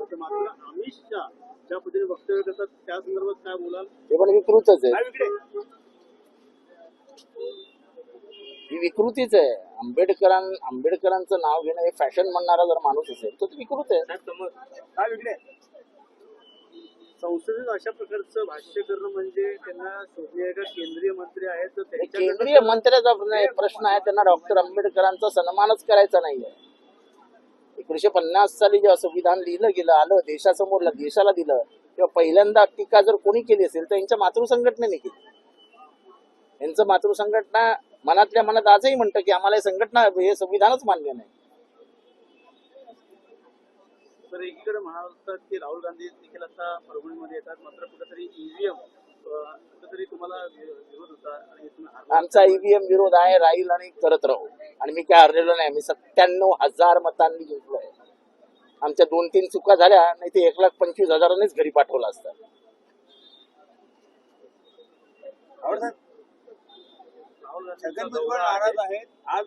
ज्या पद्धतीने वक्तव्य करतात त्या संदर्भात काय बोलाल? ते पण विकृतच आहे. ही विकृतीच आहे. आंबेडकरां आंबेडकरांचं नाव घेणं हे फॅशन म्हणणारा जर माणूस असेल तर तो विकृत आहे. काय संसदेत अशा प्रकारचं भाष्य करणं म्हणजे त्यांना का? केंद्रीय मंत्री आहेत तर केंद्रीय मंत्र्याचा प्र- प्रश्न आहे. त्यांना डॉक्टर आंबेडकरांचा सन्मानच करायचा नाहीये. एकोणीशे पन्नास साली जेव्हा संविधान लिहिलं गेलं आलं देशासमोर देशाला दिलं तेव्हा पहिल्यांदा टीका जर कोणी केली असेल तर यांच्या मातृसंघटनेने केली. यांचं मातृसंघटना मनातल्या मनात आजही म्हणतं की आम्हाला हे संघटना हे संविधानच मान्य नाही. तर एकीकडे म्हणालतात की राहुल गांधी देखील आता परभणीमध्ये येतात मात्र कुठेतरी ईव्हीएम कुठेतरी तुम्हाला विरोध होता आणि. आमचा ईव्हीएम विरोध आहे राहील आणि करत राहू. आणि मी काय हरलेलो नाही. मी सत्त्याण्णव हजार मतांनी जिंकलोय. आमच्या दोन तीन चुका झाल्या नाही ते एक लाख पंचवीस हजारांनीच घरी पाठवलं असतं. छगन भुजबळ आहे. नाराज आहेत. आज